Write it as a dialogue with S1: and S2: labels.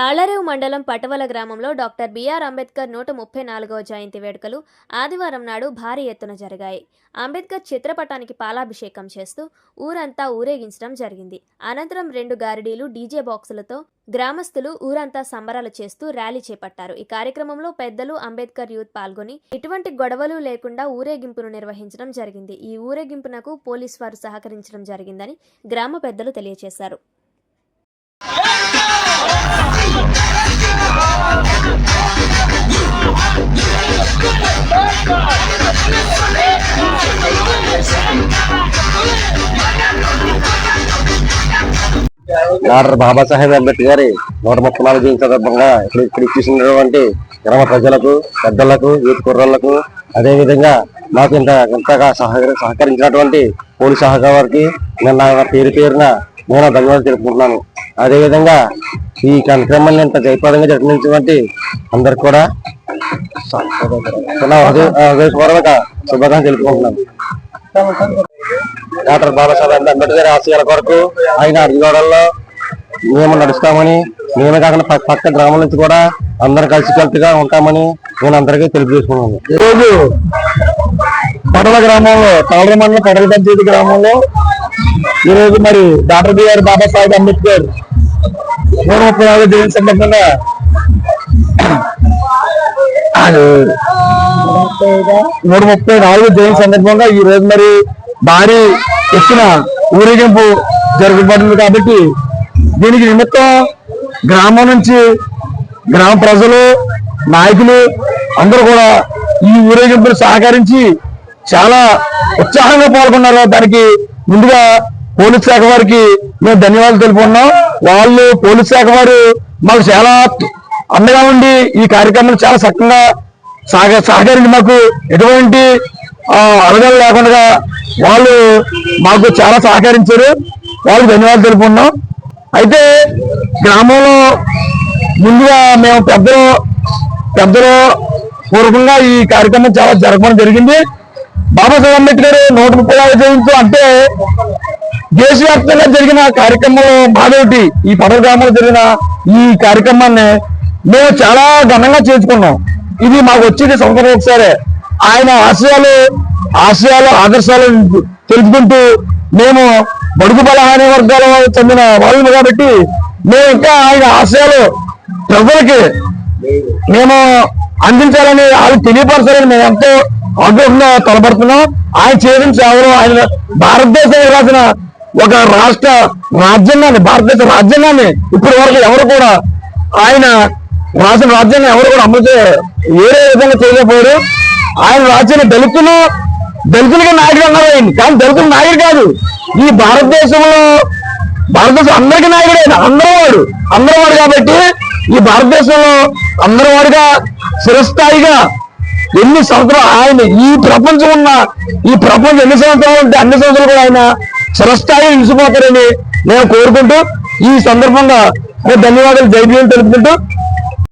S1: తాళ్ళరేవు మండలం పటవల గ్రామంలో doctor BR Ambedkar నూట ముప్పై నాలుగవ జయంతి వేడుకలు ఆదివారం నాడు భారీ ఎత్తున జరిగాయి. అంబేద్కర్ చిత్రపటానికి పాలాభిషేకం చేస్తూ ఊరంతా ఊరేగించడం జరిగింది. అనంతరం రెండు గారిడీలు డీజే బాక్సులతో గ్రామస్తులు ఊరంతా సంబరాలు చేస్తూ ర్యాలీ చేపట్టారు. ఈ కార్యక్రమంలో పెద్దలు అంబేద్కర్ యూత్ పాల్గొని ఎటువంటి గొడవలు లేకుండా ఊరేగింపును నిర్వహించడం జరిగింది. ఈ ఊరేగింపునకు పోలీస్ వారు సహకరించడం జరిగిందని గ్రామ పెద్దలు తెలియజేశారు.
S2: డాక్టర్ బాబాసాహెబ్ అంబేద్కర్ గారి నూట ముప్పై నాలుగు జయంతి సందర్భంగా ఇక్కడ ఇక్కడ ఇచ్చేసినటువంటి గ్రామ ప్రజలకు పెద్దలకు యూత్ కుర్రలకు అదేవిధంగా నాకు ఇంత ఇంతగా సహకరి సహకరించినటువంటి పోలీస్ శాఖ వారికి నేను నా పేరు పేరున నేను ధన్యవాదాలు తెలుపుకుంటున్నాను. అదే విధంగా ఈ కార్యక్రమాన్ని ఇంత జయప్రదంగా జరిపినటువంటి అందరికి కూడా హృదయపూర్వక శుభాకాంక్షలు తెలుపుకుంటున్నాను. డాక్టర్ బాబాసాహెబ్ అంబేద్కర్ ఆశయాల కొరకు ఆయన అడుగుదోడల్లో మేము నడుస్తామని మేము కాకుండా పక్క పక్క గ్రామం నుంచి కూడా అందరం కలిసికట్టుగా ఉంటామని నేను అందరికీ తెలియజేసుకున్నాను పడల గ్రామంలో తవర మండలం పడల పంచాయతీ గ్రామంలో ఈరోజు మరి డాక్టర్ బిఆర్ బాబాసాహెబ్ అంబేద్కర్ నూట ముప్పై నాలుగు జయంతి సందర్భంగా నూట ముప్పై నాలుగు జయంతి సందర్భంగా ఈ రోజు మరి భారీ ఎత్తున ఊరేగింపు జరగబడింది కాబట్టి దీనికి నిమిత్తం గ్రామం నుంచి గ్రామ ప్రజలు నాయకులు అందరూ కూడా ఈ ఊరేగింపును సహకరించి చాలా ఉత్సాహంగా పాల్గొన్నారు. దానికి ముందుగా పోలీస్ శాఖ వారికి మేము ధన్యవాదాలు తెలుపుకున్నాం వాళ్ళు పోలీస్ శాఖ వారు మాకు చాలా అండగా ఉండి ఈ కార్యక్రమం చాలా చక్కగా సహక సహకరించి మాకు ఎటువంటి అలగలు లేకుండా వాళ్ళు మాకు చాలా సహకరించారు. వాళ్ళకి ధన్యవాదాలు తెలుపుకున్నాం అయితే గ్రామంలో ముందుగా మేము పెద్దలు పెద్దలు పూర్వకంగా ఈ కార్యక్రమం చాలా జరగడం జరిగింది. బాబాసాహెబ్ అంబేద్కర్ నూట ముప్పై జయంతి అంటే దేశవ్యాప్తంగా జరిగిన కార్యక్రమంలో మాదొకటి ఈ పడవ గ్రామంలో జరిగిన ఈ కార్యక్రమాన్ని మేము చాలా ఘనంగా చేసుకున్నాం ఇది మాకు వచ్చేది సంవత్సరం ఒకసారి. ఆయన ఆశయాలు ఆశయాలు ఆదర్శాలు తెలుసుకుంటూ మేము బడుగు బలహాని వర్గాల చెందిన వాళ్ళు కాబట్టి మేము ఇంకా ఆయన ఆశయాలు ప్రజలకి మేము అందించాలని వాళ్ళు తెలియపరచాలని మేము ఎంతో ఆగ్రహంగా తలపడుతున్నాం. ఆయన చేయడం సేవలు ఆయన భారతదేశం రాసిన ఒక రాష్ట్ర రాజ్యాంగాన్ని భారతదేశ రాజ్యాంగాన్ని ఇప్పటి వరకు ఎవరు కూడా ఆయన రాసిన రాజ్యాంగం ఎవరు కూడా అమలు చే- వేరే విధంగా చేయలేకపోయారు. ఆయన రాసిన దళితులు దళితులకి నాయకుడు అన్నారు ఆయన కానీ దళితులు నాయకుడు కాదు. ఈ భారతదేశంలో భారతదేశం అందరికీ నాయకుడు ఆయన. అందరూ వాడు. అందరూ వాడు కాబట్టి ఈ భారతదేశంలో అందరూ వాడుగా చిరస్థాయిగా ఎన్ని సంవత్సరాలు ఆయన ఈ ప్రపంచం ఉన్న ఈ ప్రపంచం ఎన్ని సంవత్సరాలు ఉంటే అన్ని సంవత్సరాలు కూడా ఆయన చిరస్థాయి నిలిచిపోతారని నేను కోరుకుంటూ ఈ సందర్భంగా ధన్యవాదాలు జైబీలు తెలుపుకుంటూ